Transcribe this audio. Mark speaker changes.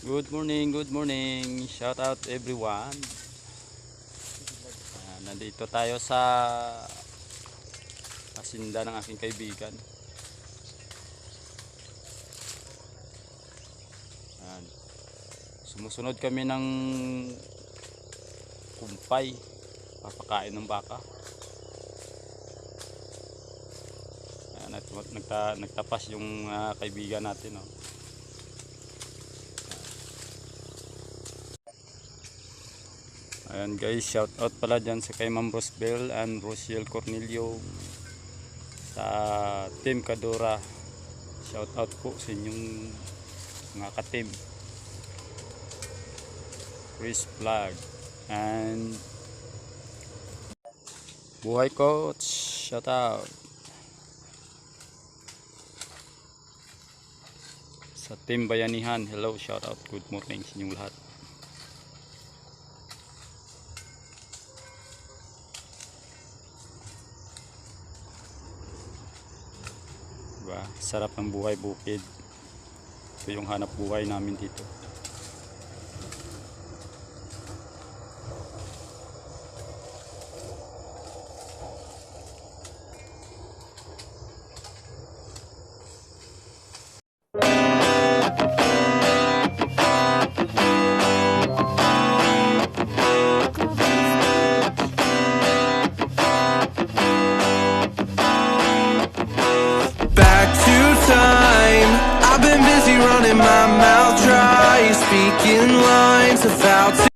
Speaker 1: Good morning, good morning. Shout out everyone. Ah, nandito tayo sa asinda ng aking kaibigan. Ayan. Sumusunod kami ng kumpay. Papakain ng baka. Nagta, nagtapas yung ah, kaibigan natin. Oh. Ayan guys, shout out pala dyan sa kay Ma'am Rosbel and Rosiel Cornelio sa Team Kadora. Shout out po sa inyong mga ka-team. Chris Vlog and Buhay Coach, shout out. Sa Team Bayanihan, hello, shout out, good morning sa inyong lahat. Diba? Sarap ng buhay bukid. Ito yung hanap buhay namin dito.
Speaker 2: Running my mouth dry, speaking lines about.